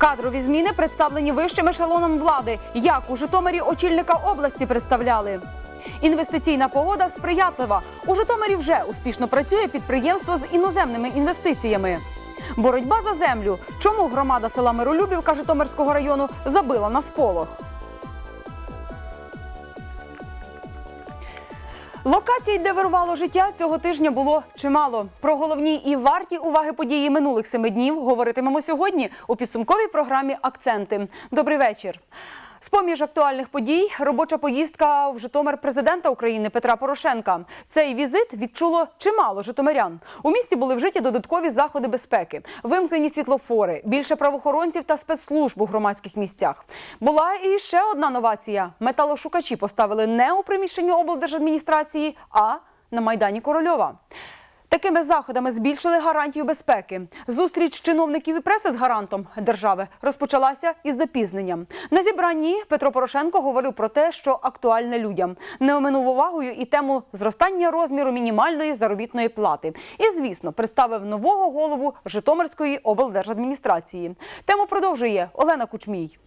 Кадрові зміни представлені вищим ешелоном влади. Як у Житомирі очільника області представляли. Інвестиційна погода сприятлива. У Житомирі вже успішно працює підприємство з іноземними інвестиціями. Боротьба за землю. Чому громада села Миролюбівка Житомирського району забила на сполох? Локацій, де вирувало життя, цього тижня було чимало. Про головні і варті уваги події минулих семи днів говоритимемо сьогодні у підсумковій програмі Акценти. Добрий вечір. З-поміж актуальних подій робоча поїздка в Житомир президента України Петра Порошенка. Цей візит відчуло чимало житомирян. У місті були вжиті додаткові заходи безпеки, вимкнені світлофори, більше правоохоронців та спецслужб у громадських місцях. Була і ще одна новація: металошукачі поставили не у приміщенні облдержадміністрації, а на майдані Корольова. Такими заходами збільшили гарантію безпеки. Зустріч чиновників і преси з гарантом держави розпочалася із запізненням. На зібранні Петро Порошенко говорив про те, що актуальне людям. Не оминув увагою і тему зростання розміру мінімальної заробітної плати. І, звісно, представив нового голову Житомирської облдержадміністрації. Тему продовжує Олена Кучмій.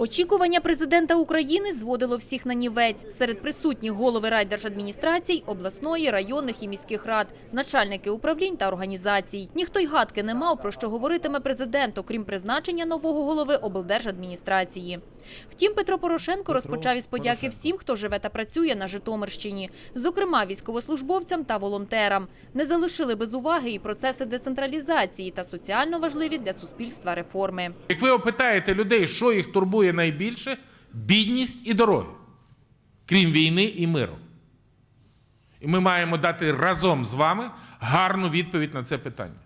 Очікування президента України зводило всіх на нівець. Серед присутніх голови райдержадміністрацій, обласної, районних і міських рад, начальники управлінь та організацій. Ніхто й гадки не мав, про що говоритиме президент, окрім призначення нового голови облдержадміністрації. Втім, Петро Порошенко розпочав із подяки всім, хто живе та працює на Житомирщині, зокрема військовослужбовцям та волонтерам. Не залишили без уваги і процеси децентралізації та соціально важливі для суспільства реформи. Як ви опитаєте людей, що їх турбує найбільше, бідність і дороги, крім війни і миру. І ми маємо дати разом з вами гарну відповідь на це питання.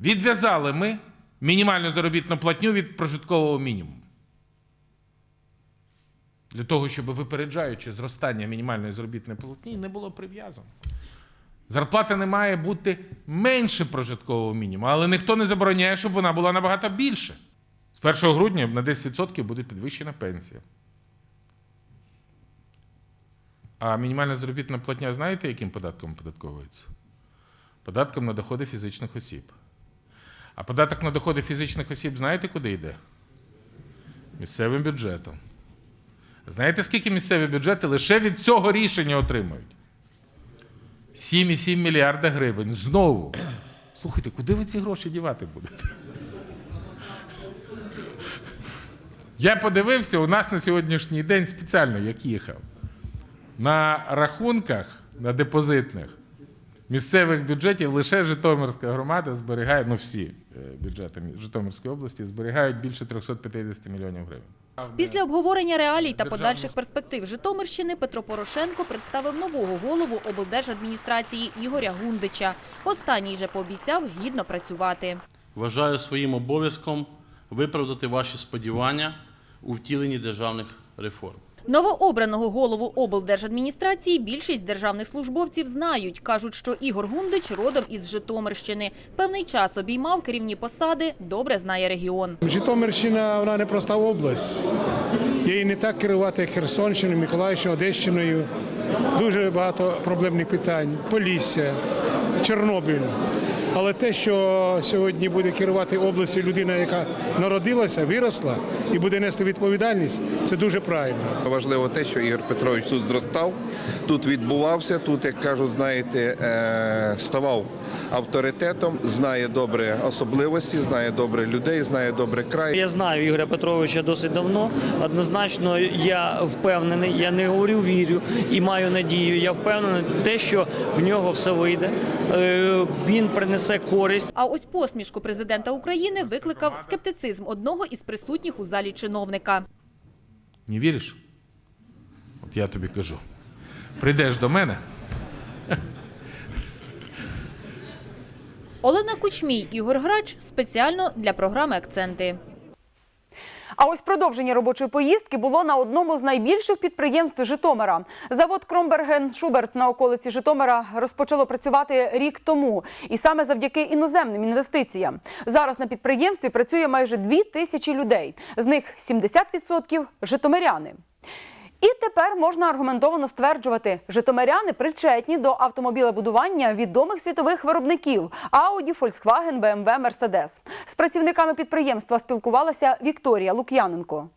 Відв'язали ми мінімальну заробітну платню від прожиткового мінімуму. Для того, щоб випереджаючи зростання мінімальної заробітної платні, не було прив'язано. Зарплата не має бути менше прожиткового мінімуму, але ніхто не забороняє, щоб вона була набагато більше. З 1 грудня на 10% буде підвищена пенсія. А мінімальна заробітна платня, знаєте, яким податком оподатковується? Податком на доходи фізичних осіб. А податок на доходи фізичних осіб, знаєте, куди йде? Місцевим бюджетом. Знаєте, скільки місцеві бюджети лише від цього рішення отримують? 7,7 мільярда гривень. Знову. Слухайте, куди ви ці гроші дівати будете? Я подивився, у нас на сьогоднішній день спеціально як їхав. На рахунках, на депозитних місцевих бюджетів лише Житомирська громада зберігає, ну всі е, бюджети Житомирської області зберігають більше 350 мільйонів гривень. Після обговорення реалій та подальших перспектив Житомирщини Петро Порошенко представив нового голову облдержадміністрації Ігоря Гундича. Останній же пообіцяв гідно працювати. Вважаю своїм обов'язком виправдати ваші сподівання у втіленні державних реформ. Новообраного голову облдержадміністрації більшість державних службовців знають. Кажуть, що Ігор Гундич родом із Житомирщини. Певний час обіймав керівні посади, добре знає регіон. Житомирщина вона не проста область. Її не так керувати як Херсонщиною, Миколаївщиною, Одещиною. Дуже багато проблемних питань. Полісся, Чорнобиль. Але те, що сьогодні буде керувати областю людина, яка народилася, виросла і буде нести відповідальність, це дуже правильно. Важливо те, що Ігор Петрович тут зростав, тут відбувався, тут, як кажуть, знаєте, е, ставав авторитетом, знає добре особливості, знає добре людей, знає добре край. Я знаю Ігоря Петровича досить давно. Однозначно, я впевнений, я не говорю вірю і маю надію. Я впевнений, те, що в нього все вийде. Е, Він принесе користь. А ось посмішку президента України викликав скептицизм одного із присутніх у залі чиновника. Не віриш? От я тобі кажу. Прийдеш до мене, Олена Кучмій, Ігор Грач спеціально для програми Акценти. А ось продовження робочої поїздки було на одному з найбільших підприємств Житомира. Завод Кромберген Шуберт на околиці Житомира розпочало працювати рік тому, і саме завдяки іноземним інвестиціям. Зараз на підприємстві працює майже дві тисячі людей. З них 70% – житомиряни. І тепер можна аргументовано стверджувати, житомиряни причетні до автомобілебудування відомих світових виробників Audi, Volkswagen, BMW, Mercedes. З працівниками підприємства спілкувалася Вікторія Лук'яненко.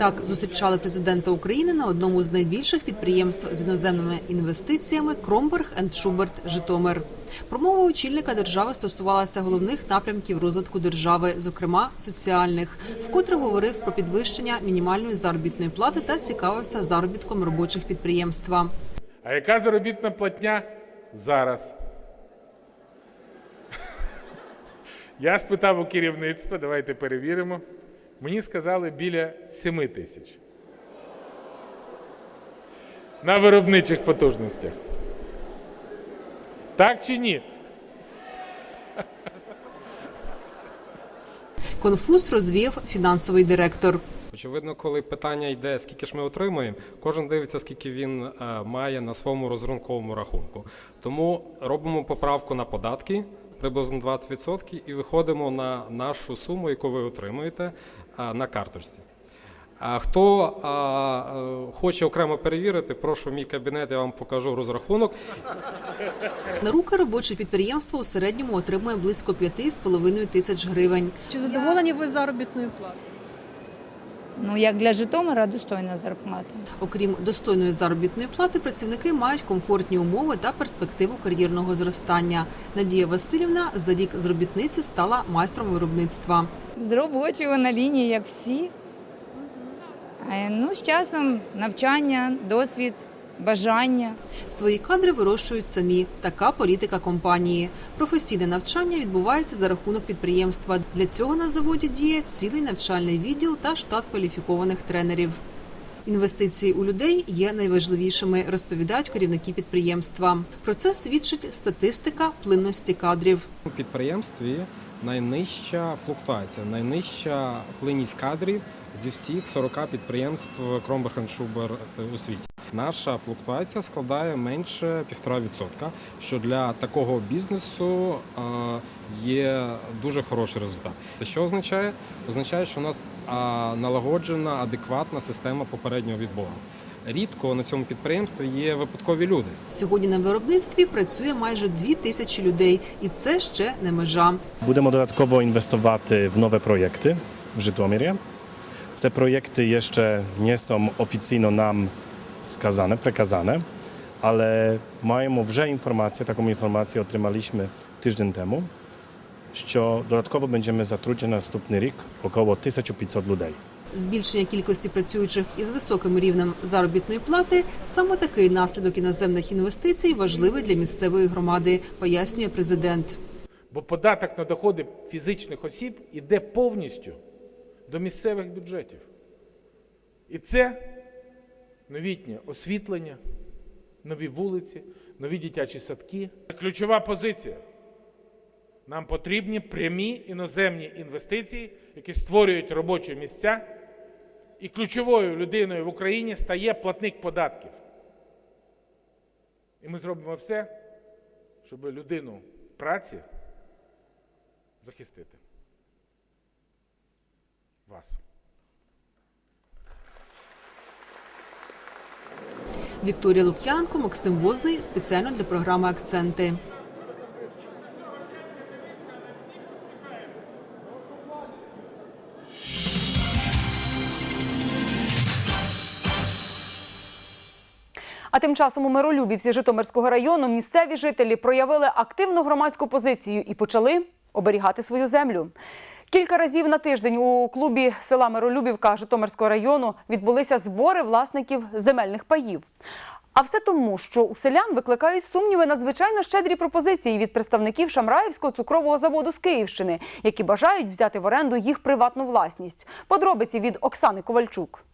Так зустрічали президента України на одному з найбільших підприємств з іноземними інвестиціями Кромберг енд Шуберт Житомир. Промова очільника держави стосувалася головних напрямків розвитку держави, зокрема соціальних, вкотре говорив про підвищення мінімальної заробітної плати та цікавився заробітком робочих підприємства. А яка заробітна платня зараз? Я спитав у керівництва, давайте перевіримо. Мені сказали біля 7 тисяч. На виробничих потужностях. Так чи ні? Конфуз розвів фінансовий директор. Очевидно, коли питання йде, скільки ж ми отримуємо, кожен дивиться, скільки він е, має на своєму розрахунковому рахунку. Тому робимо поправку на податки приблизно 20% і виходимо на нашу суму, яку ви отримуєте на карточці. А хто е, хоче окремо перевірити, прошу в мій кабінет, я вам покажу розрахунок. На руки робоче підприємство у середньому отримує близько 5,5 тисяч гривень. Чи задоволені ви заробітною платою? Ну, як для Житомира, достойна зарплата. Окрім достойної заробітної плати, працівники мають комфортні умови та перспективу кар'єрного зростання. Надія Васильівна за рік з робітниці стала майстром виробництва. З робочого на лінії, як всі. Е, Ну, з часом навчання, досвід, бажання. Свої кадри вирощують самі. Така політика компанії. Професійне навчання відбувається за рахунок підприємства. Для цього на заводі діє цілий навчальний відділ та штат кваліфікованих тренерів. Інвестиції у людей є найважливішими, розповідають керівники підприємства. Про це свідчить статистика плинності кадрів. У підприємстві найнижча флуктуація, найнижча плинність кадрів зі всіх 40 підприємств Кромберг Шубер у світі. Наша флуктуація складає менше 1,5%, що для такого бізнесу є дуже хороший результат. Це що означає? Означає, що у нас налагоджена адекватна система попереднього відбору. Рідко на цьому підприємстві є випадкові люди. Сьогодні на виробництві працює майже дві тисячі людей, і це ще не межа. Будемо додатково інвестувати в нові проєкти в Житомирі. Ці проєкти ще не są офіційно нам сказane, przekazane, ale маємо вже інформацію, таку інформацію отримaliśmy тиждень тому, що додатково będziemy zatrudniać na наступний рік około 1500 людей. Збільшення кількості працюючих із високим рівнем заробітної плати саме такий наслідок іноземних інвестицій важливий для місцевої громади, пояснює президент. Бо податок на доходи фізичних осіб іде повністю до місцевих бюджетів. І це новітнє освітлення, нові вулиці, нові дитячі садки. Ключова позиція. Нам потрібні прямі іноземні інвестиції, які створюють робочі місця. І ключовою людиною в Україні стає платник податків. І ми зробимо все, щоб людину праці захистити вас. Вікторія Лук'янко, Максим Возний спеціально для програми Акценти. А тим часом у Миролюбівці Житомирського району місцеві жителі проявили активну громадську позицію і почали оберігати свою землю. Кілька разів на тиждень у клубі села Миролюбівка Житомирського району відбулися збори власників земельних паїв. А все тому, що у селян викликають сумніви надзвичайно щедрі пропозиції від представників Шамраївського цукрового заводу з Київщини, які бажають взяти в оренду їх приватну власність. Подробиці від Оксани Ковальчук.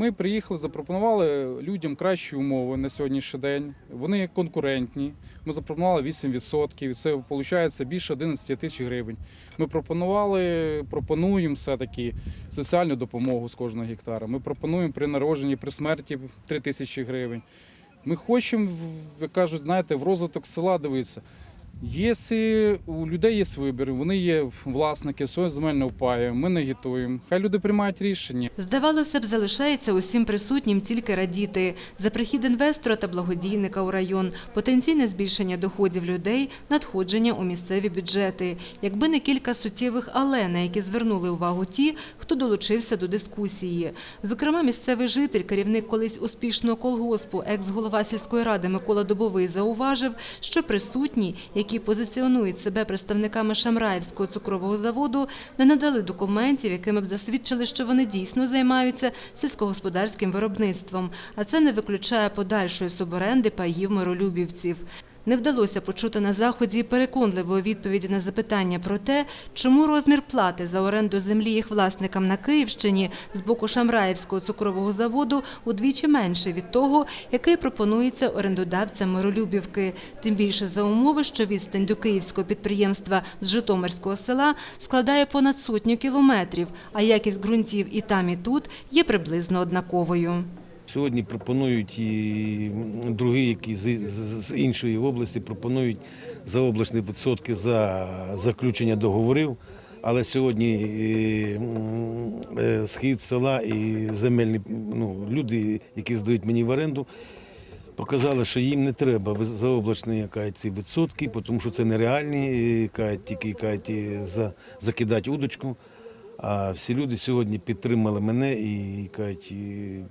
Ми приїхали, запропонували людям кращі умови на сьогоднішній день. Вони конкурентні. Ми запропонували 8%. Це виходить більше 11 тисяч гривень. Ми пропонували, пропонуємо все-таки соціальну допомогу з кожного гектара. Ми пропонуємо при народженні, при смерті 3 тисячі гривень. Ми хочемо, як кажуть, знаєте, в розвиток села дивитися. Якщо у людей є вибір, вони є власники свого земельного паю, ми не агітуємо. Хай люди приймають рішення. Здавалося б, залишається усім присутнім тільки радіти за прихід інвестора та благодійника у район, потенційне збільшення доходів людей, надходження у місцеві бюджети. Якби не кілька суттєвих але, на які звернули увагу ті, хто долучився до дискусії. Зокрема, місцевий житель, керівник колись успішного колгоспу, екс-голова сільської ради Микола Добовий зауважив, що присутні, які позиціонують себе представниками Шамраївського цукрового заводу, не надали документів, якими б засвідчили, що вони дійсно займаються сільськогосподарським виробництвом, а це не виключає подальшої суборенди паїв миролюбівців. Не вдалося почути на заході переконливої відповіді на запитання про те, чому розмір плати за оренду землі їх власникам на Київщині з боку Шамраївського цукрового заводу удвічі менший від того, який пропонується орендодавцям Миролюбівки. Тим більше за умови, що відстань до київського підприємства з Житомирського села складає понад сотню кілометрів, а якість ґрунтів і там, і тут є приблизно однаковою. Сьогодні пропонують і другі, які з, іншої області пропонують заоблачні відсотки за заключення договорів. Але сьогодні е, е, схід села і земельні ну, люди, які здають мені в оренду, показали, що їм не треба ви- заоблачні кажуть, ці відсотки, тому що це нереальні, кажуть, тільки кажуть, за, закидати удочку. А всі люди сьогодні підтримали мене і кажуть,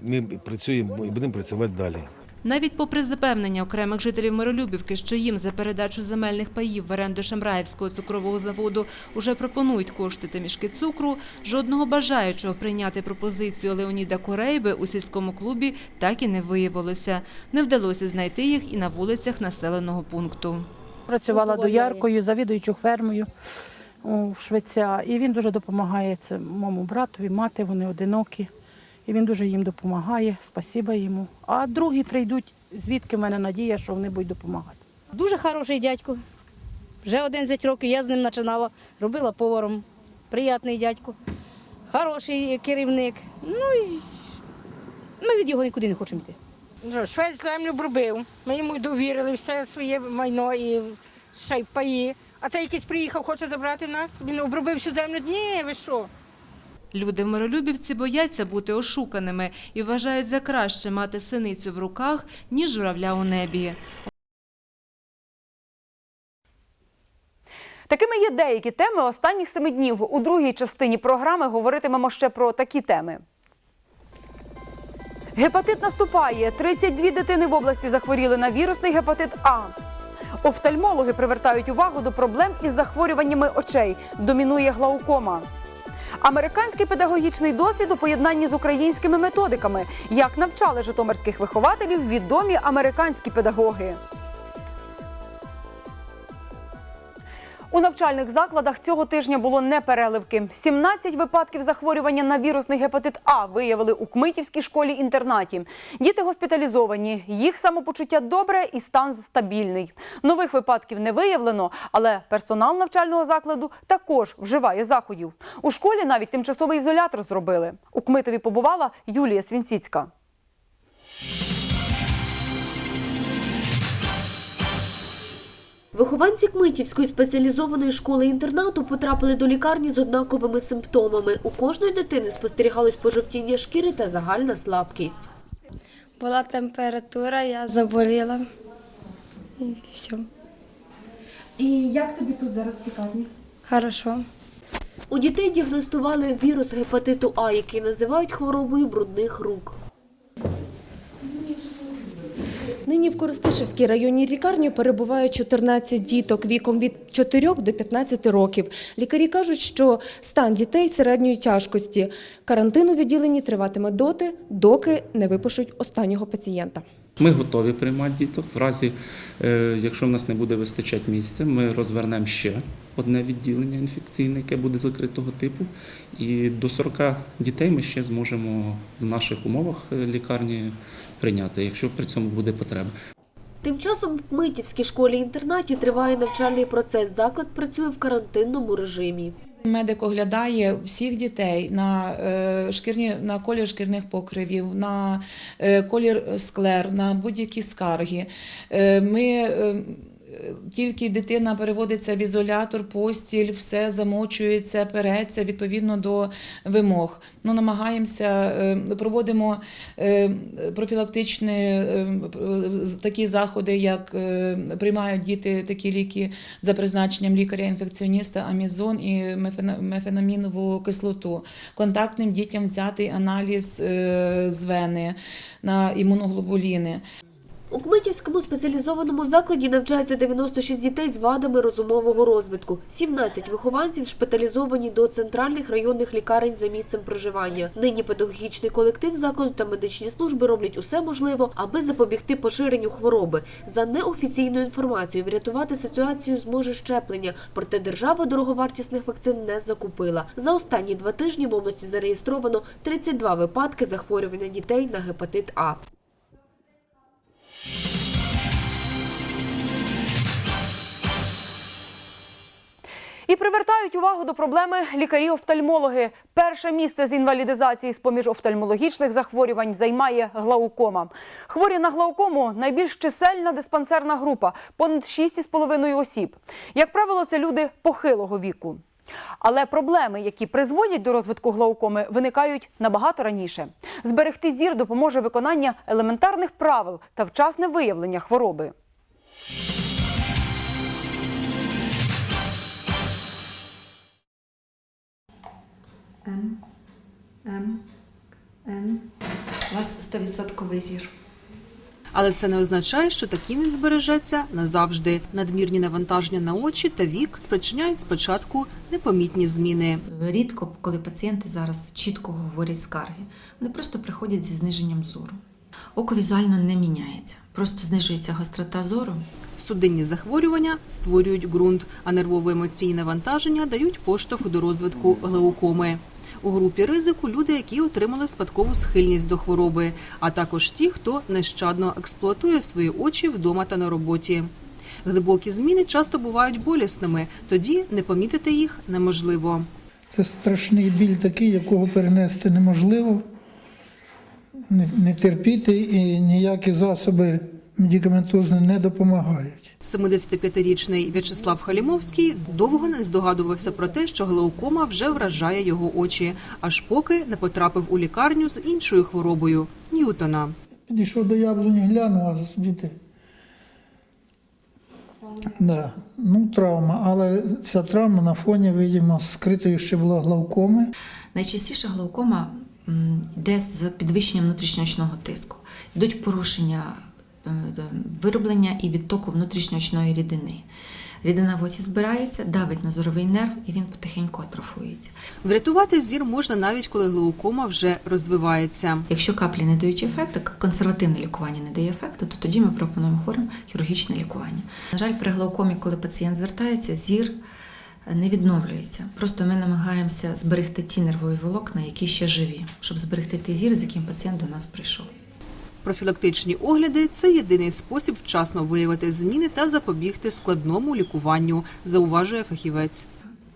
ми працюємо і будемо працювати далі. Навіть попри запевнення окремих жителів Миролюбівки, що їм за передачу земельних паїв в оренду Шамраївського цукрового заводу уже пропонують кошти та мішки цукру, жодного бажаючого прийняти пропозицію Леоніда Корейби у сільському клубі так і не виявилося. Не вдалося знайти їх і на вулицях населеного пункту. Працювала дояркою, завідуючу фермою у Швеця. І він дуже допомагає це моєму братові, мати, вони одинокі. І він дуже їм допомагає, спасіба йому. А другі прийдуть, звідки в мене надія, що вони будуть допомагати. Дуже хороший дядько. Вже 11 років я з ним починала, робила поваром. Приятний дядько, хороший керівник. Ну і ми від його нікуди не хочемо йти. Ну, Швець землю бробив. Ми йому довірили все своє майно і ще й паї. А цей якийсь приїхав, хоче забрати нас. Він обробив всю землю. Ні, ви що? Люди в Миролюбівці бояться бути ошуканими і вважають за краще мати синицю в руках, ніж журавля у небі. Такими є деякі теми останніх семи днів. У другій частині програми говоритимемо ще про такі теми. Гепатит наступає. 32 дитини в області захворіли на вірусний гепатит А. Офтальмологи привертають увагу до проблем із захворюваннями очей. Домінує глаукома. Американський педагогічний досвід у поєднанні з українськими методиками. Як навчали житомирських вихователів відомі американські педагоги. У навчальних закладах цього тижня було непереливки. 17 випадків захворювання на вірусний гепатит А виявили у Кмитівській школі-інтернаті. Діти госпіталізовані, їх самопочуття добре і стан стабільний. Нових випадків не виявлено, але персонал навчального закладу також вживає заходів. У школі навіть тимчасовий ізолятор зробили. У Кмитові побувала Юлія Свінціцька. Вихованці Кмитівської спеціалізованої школи-інтернату потрапили до лікарні з однаковими симптомами. У кожної дитини спостерігалось пожовтіння шкіри та загальна слабкість. Була температура, я заболіла. І все. І як тобі тут зараз в лікарні? Хорошо. У дітей діагностували вірус гепатиту А, який називають хворобою брудних рук. Нині в Коростишевській районній лікарні перебуває 14 діток віком від 4 до 15 років. Лікарі кажуть, що стан дітей середньої тяжкості. Карантин у відділенні триватиме доти, доки не випишуть останнього пацієнта. Ми готові приймати діток. В разі, е, якщо в нас не буде вистачати місця, ми розвернемо ще одне відділення інфекційне, яке буде закритого типу. І до 40 дітей ми ще зможемо в наших умовах е, лікарні прийняти, якщо при цьому буде потреба. Тим часом в Митівській школі-інтернаті триває навчальний процес. Заклад працює в карантинному режимі. Медик оглядає всіх дітей на е, шкірні на колір шкірних покривів, на е, колір склер, на будь-які скарги. Е, Ми тільки дитина переводиться в ізолятор, постіль, все замочується, переться відповідно до вимог. Ну, намагаємося, е, проводимо е, профілактичні е, такі заходи, як приймають діти такі ліки за призначенням лікаря-інфекціоніста, амізон і мефена- мефенамінову кислоту. Контактним дітям взятий аналіз з вени на імуноглобуліни. У Кмитівському спеціалізованому закладі навчається 96 дітей з вадами розумового розвитку. 17 вихованців шпиталізовані до центральних районних лікарень за місцем проживання. Нині педагогічний колектив закладу та медичні служби роблять усе можливе, аби запобігти поширенню хвороби. За неофіційною інформацією, врятувати ситуацію зможе щеплення. Проте держава дороговартісних вакцин не закупила. За останні два тижні в області зареєстровано 32 випадки захворювання дітей на гепатит А. привертають увагу до проблеми лікарі-офтальмологи. Перше місце з інвалідизації з-поміж офтальмологічних захворювань займає глаукома. Хворі на глаукому найбільш чисельна диспансерна група понад 6,5 осіб. Як правило, це люди похилого віку. Але проблеми, які призводять до розвитку глаукоми, виникають набагато раніше. Зберегти зір допоможе виконання елементарних правил та вчасне виявлення хвороби. М, М, Н. У вас 100% зір. Але це не означає, що таким він збережеться назавжди. Надмірні навантаження на очі та вік спричиняють спочатку непомітні зміни. Рідко, коли пацієнти зараз чітко говорять скарги, вони просто приходять зі зниженням зору. Око візуально не міняється, просто знижується гострота зору. Судинні захворювання створюють ґрунт, а нервово-емоційні навантаження дають поштовх до розвитку глаукоми. У групі ризику люди, які отримали спадкову схильність до хвороби, а також ті, хто нещадно експлуатує свої очі вдома та на роботі. Глибокі зміни часто бувають болісними, тоді не помітити їх неможливо. Це страшний біль такий, якого перенести неможливо, не, терпіти і ніякі засоби медикаментозні не допомагають. 75-річний В'ячеслав Халімовський довго не здогадувався про те, що глаукома вже вражає його очі, аж поки не потрапив у лікарню з іншою хворобою Ньютона. Підійшов до яблуні, глянув, а звідти. Да. Ну, травма, але ця травма на фоні, видимо, скритою ще була глаукоми. Найчастіше глаукома йде з підвищенням внутрішньоочного тиску. Йдуть порушення вироблення і відтоку внутрішньоочної рідини. Рідина в оці збирається, давить на зоровий нерв і він потихеньку атрофується. Врятувати зір можна навіть коли глаукома вже розвивається. Якщо каплі не дають ефекту, консервативне лікування не дає ефекту, то тоді ми пропонуємо хворим хірургічне лікування. На жаль, при глаукомі, коли пацієнт звертається, зір не відновлюється. Просто ми намагаємося зберегти ті нервові волокна, які ще живі, щоб зберегти той зір, з яким пацієнт до нас прийшов. Профілактичні огляди це єдиний спосіб вчасно виявити зміни та запобігти складному лікуванню, зауважує фахівець.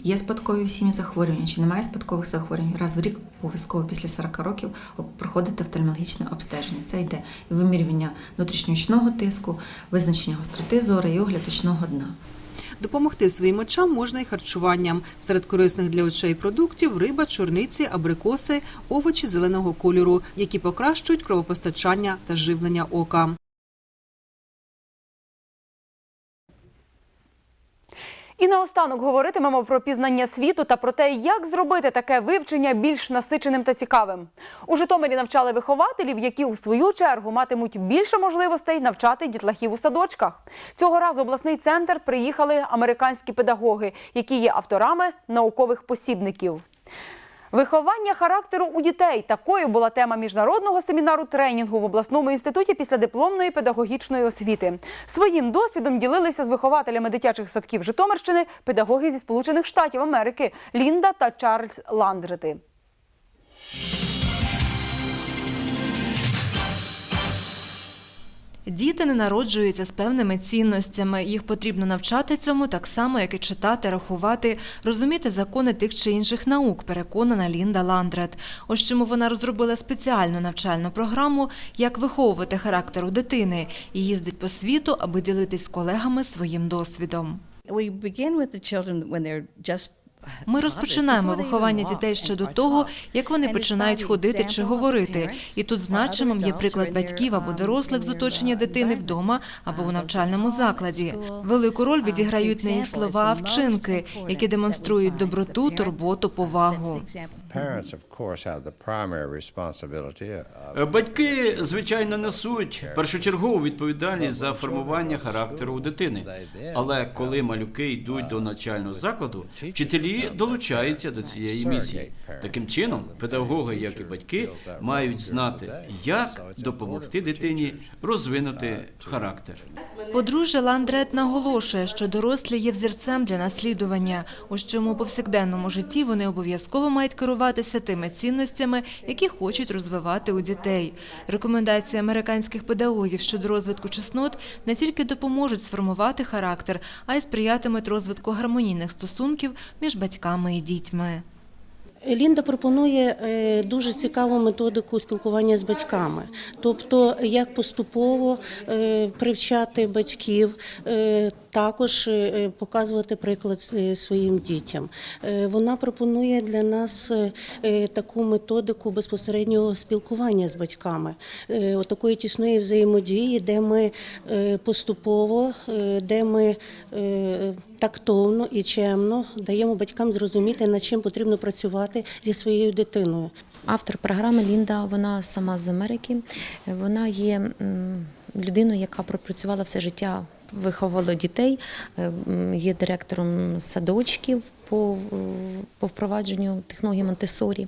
Є спадкові в захворювання чи немає спадкових захворювань, раз в рік обов'язково після 40 років проходити офтальмологічне обстеження. Це йде вимірювання внутрішньоочного тиску, визначення гостроти зору і огляд очного дна. Допомогти своїм очам можна і харчуванням. Серед корисних для очей продуктів риба, чорниці, абрикоси, овочі зеленого кольору, які покращують кровопостачання та живлення ока. І наостанок говоритимемо про пізнання світу та про те, як зробити таке вивчення більш насиченим та цікавим. У Житомирі навчали вихователів, які у свою чергу матимуть більше можливостей навчати дітлахів у садочках. Цього разу в обласний центр приїхали американські педагоги, які є авторами наукових посібників. Виховання характеру у дітей такою була тема міжнародного семінару тренінгу в обласному інституті після дипломної педагогічної освіти. Своїм досвідом ділилися з вихователями дитячих садків Житомирщини педагоги зі Сполучених Штатів Америки Лінда та Чарльз Ландрети. Діти не народжуються з певними цінностями. Їх потрібно навчати цьому так само, як і читати, рахувати, розуміти закони тих чи інших наук, переконана Лінда Ландрет. Ось чому вона розробила спеціальну навчальну програму, як виховувати характер у дитини і їздить по світу, аби ділитись з колегами своїм досвідом. Ми розпочинаємо виховання дітей ще до того, як вони починають ходити чи говорити. І тут значимим є приклад батьків або дорослих з оточення дитини вдома або у навчальному закладі. Велику роль відіграють не їх слова, а вчинки, які демонструють доброту, турботу, повагу. Батьки, звичайно, несуть першочергову відповідальність за формування характеру у дитини. Але коли малюки йдуть до навчального закладу, вчителі долучаються до цієї місії. Таким чином, педагоги, як і батьки, мають знати, як допомогти дитині розвинути характер. Подружжя Ландрет наголошує, що дорослі є взірцем для наслідування. Ось чому повсякденному житті вони обов'язково мають керуватися тими цінностями, які хочуть розвивати у дітей. Рекомендації американських педагогів щодо розвитку чеснот не тільки допоможуть сформувати характер, а й сприятимуть розвитку гармонійних стосунків між батьками і дітьми. Лінда пропонує е, дуже цікаву методику спілкування з батьками, тобто як поступово е, привчати батьків, е, також е, показувати приклад е, своїм дітям. Е, Вона пропонує для нас е, таку методику безпосереднього спілкування з батьками, е, отакої тісної взаємодії, де ми е, поступово, е, де ми е, тактовно і чемно даємо батькам зрозуміти, над чим потрібно працювати зі своєю дитиною. Автор програми Лінда, вона сама з Америки. Вона є людиною, яка пропрацювала все життя. Виховувала дітей, е, є директором садочків по, е, по впровадженню технології Монтесорі.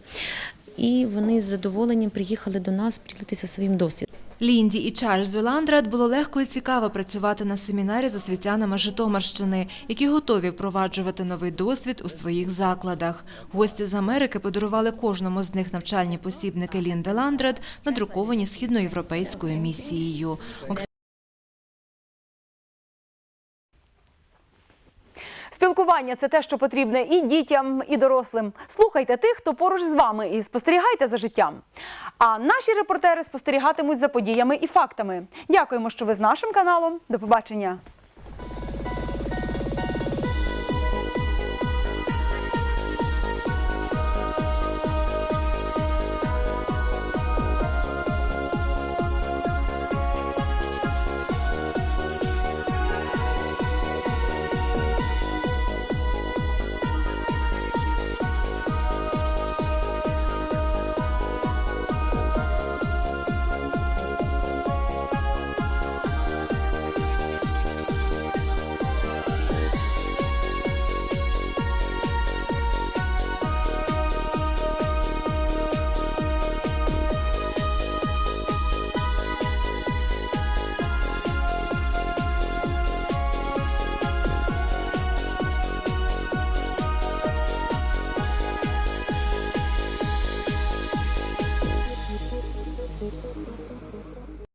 І вони з задоволенням приїхали до нас поділитися своїм досвідом. Лінді і Чарльзу Ландрат було легко і цікаво працювати на семінарі з освітянами Житомирщини, які готові впроваджувати новий досвід у своїх закладах. Гості з Америки подарували кожному з них навчальні посібники Лінди Ландрат, надруковані східноєвропейською місією. Спілкування це те, що потрібне і дітям, і дорослим. Слухайте тих, хто поруч з вами, і спостерігайте за життям. А наші репортери спостерігатимуть за подіями і фактами. Дякуємо, що ви з нашим каналом. До побачення.